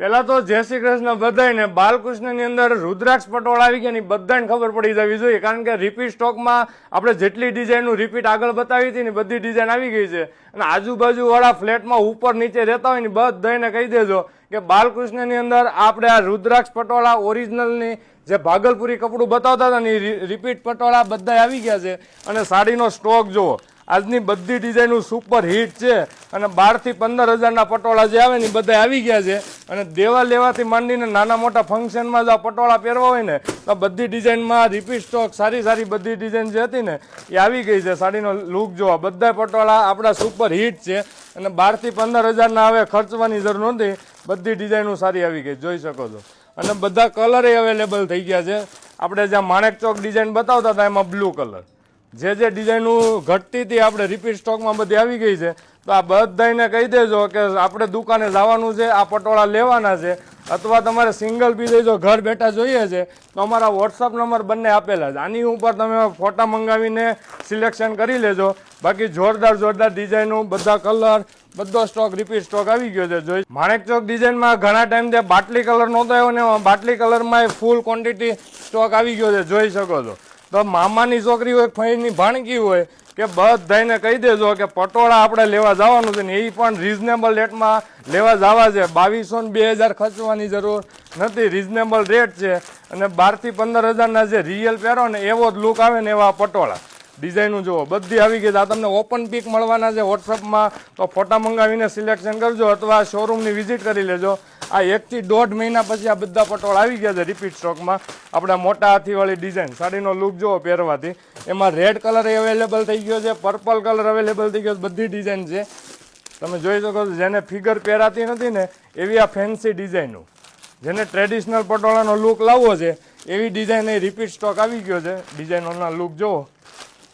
પેલા તો જય શ્રી કૃષ્ણ બધાને બાલકૃષ્ણની અંદર રુદ્રાક્ષ પટોળ આવી ગયા ની બધાને ખબર પડી જવી જોઈએ. કારણ કે રિપીટ સ્ટોકમાં આપણે જેટલી ડિઝાઇનનું રિપીટ આગળ બતાવી હતી ને બધી ડિઝાઇન આવી ગઈ છે. અને આજુબાજુવાળા ફ્લેટમાં ઉપર નીચે રહેતા હોય ને બધાને કહી દેજો કે બાલકૃષ્ણની અંદર આપણે આ રુદ્રાક્ષ પટોળા ઓરિજિનલની જે ભાગલપુરી કપડું બતાવતા હતા ને રિપીટ પટોળા બધા આવી ગયા છે. અને સાડીનો સ્ટોક જુઓ આજની બધી ડિઝાઇનો સુપર હિટ છે. અને બારથી પંદર હજારના પટોળા જે આવે ને એ બધા આવી ગયા છે. અને દેવા લેવાથી માંડીને નાના મોટા ફંક્શનમાં જો આ પટોળા પહેરવા હોય ને, તો બધી ડિઝાઇનમાં રિપીટ સ્ટોક સારી સારી બધી ડિઝાઇન જે હતી ને, એ આવી ગઈ છે. સાડીનો લુક જોવા. બધા પટોળા આપણા સુપર હિટ છે. અને બારથી પંદર હજારના હવે ખર્ચવાની જરૂર નથી બધી ડિઝાઇનો સારી આવી ગઈ. જોઈ શકો છો. અને બધા કલર અવેલેબલ થઈ ગયા છે. આપણે જ્યાં માણેક ચોક ડિઝાઇન બતાવતા હતા, એમાં બ્લુ કલર જે જે ડિઝાઇનો ઘટતી હતી આપણે રિપીટ સ્ટોકમાં બધી આવી ગઈ છે. તો આ બધાને કહી દેજો કે આપણે દુકાને જવાનું છે, આ પટોળા લેવાના છે, અથવા તમારે સિંગલ પીસ જો ઘર બેઠા જોઈએ છે, તો અમારા વોટ્સઅપ નંબર બંને આપેલા છે. આની ઉપર તમે ફોટા મંગાવીને સિલેક્શન કરી લેજો. બાકી જોરદાર જોરદાર ડિઝાઇનો બધા કલર બધો સ્ટોક રિપીટ સ્ટોક આવી ગયો છે. જોઈ, માણેક ચોક ડિઝાઇનમાં ઘણા ટાઈમ ત્યાં બાટલી કલર નહોતો આવ્યો ને બાટલી કલરમાં ફૂલ ક્વોન્ટિટી સ્ટોક આવી ગયો છે. જોઈ શકો છો. તો મામાની છોકરી હોય, ફઈની ભાણકી હોય, કે બધાને કહી દેજો કે પટોળા આપણે લેવા જવાનું છે ને એ પણ રિઝનેબલ રેટમાં લેવા જવા છે. બાવીસો ને બે હજાર ખર્ચવાની જરૂર નથી રિઝનેબલ રેટ છે. અને બારથી પંદર હજારના જે રિયલ પહેરો ને, એવો જ લુક આવે ને એવા પટોળા. ડિઝાઇનો જુઓ, બધી આવી ગઈ છે. આ તમને ઓપન પીક મળવાના છે વોટ્સઅપમાં તો ફોટા મંગાવીને સિલેક્શન કરજો અથવા શોરૂમની વિઝિટ કરી લેજો. આ એકથી દોઢ મહિના પછી આ બધા પટોળ આવી ગયા છે રિપીટ સ્ટોકમાં આપણા મોટા હાથીવાળી ડિઝાઇન સાડીનો લુક જુઓ પહેરવાથી. એમાં રેડ કલર અવેલેબલ થઈ ગયો છે પર્પલ કલર અવેલેબલ થઈ ગયો છે, બધી ડિઝાઇન છે. તમે જોઈ શકો છો, જેને ફિગર પહેરાતી નથી ને, એવી આ ફેન્સી ડિઝાઇનો જેને ટ્રેડિશનલ પટોળાનો લુક લાવવો છે, એવી ડિઝાઇન એ રિપીટ સ્ટોક આવી ગયો છે. ડિઝાઇનોના લુક જુઓ.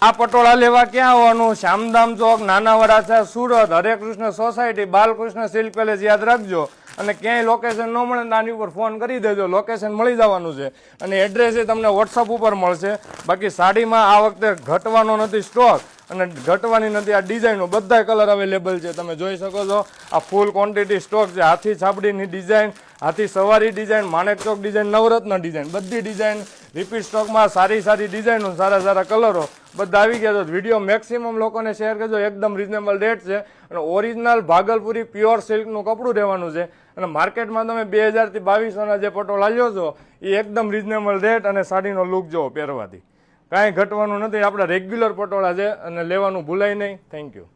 આ પટોળા લેવા ક્યાં આવવાનું? Shyamdham chowk Nana Varachha Surat, Hare Krishna society, Balkrishna silk palace યાદ રાખજો. અને ક્યાંય લોકેશન ન મળે નાની ઉપર ફોન કરી દેજો. લોકેશન મળી જવાનું છે. અને એડ્રેસ એ તમને વોટ્સઅપ ઉપર મળશે. બાકી સાડીમાં આ વખતે ઘટવાનો નથી સ્ટોક અને ઘટવાની નથી, આ ડિઝાઇનો બધા કલર અવેલેબલ છે. તમે જોઈ શકો છો, આ ફૂલ ક્વોન્ટિટી સ્ટોક છે. હાથી, છાપડીની ડિઝાઇન હાથી સવારી design Manek Chowk design Navratna design બધી ડિઝાઇન રિપીટ સ્ટોકમાં સારી સારી ડિઝાઇનો સારા સારા કલરો બધા આવી ગયા છે. વીડિયો મેક્સિમમ લોકોને શેર કરજો. એકદમ રિઝનેબલ રેટ છે. અને ઓરિજિનલ ભાગલપુરી પ્યોર સિલ્કનું કપડું રહેવાનું છે. અને માર્કેટમાં તમે બે હજારથી બાવીસોના જે પટોળા લ્યો છો, એ એકદમ રિઝનેબલ રેટ અને સાડીનો લુક જોવો પહેરવાથી. કાંઈ ઘટવાનું નથી. આપણા રેગ્યુલર પટોળા છે અને લેવાનું ભૂલાય નહીં. Thank you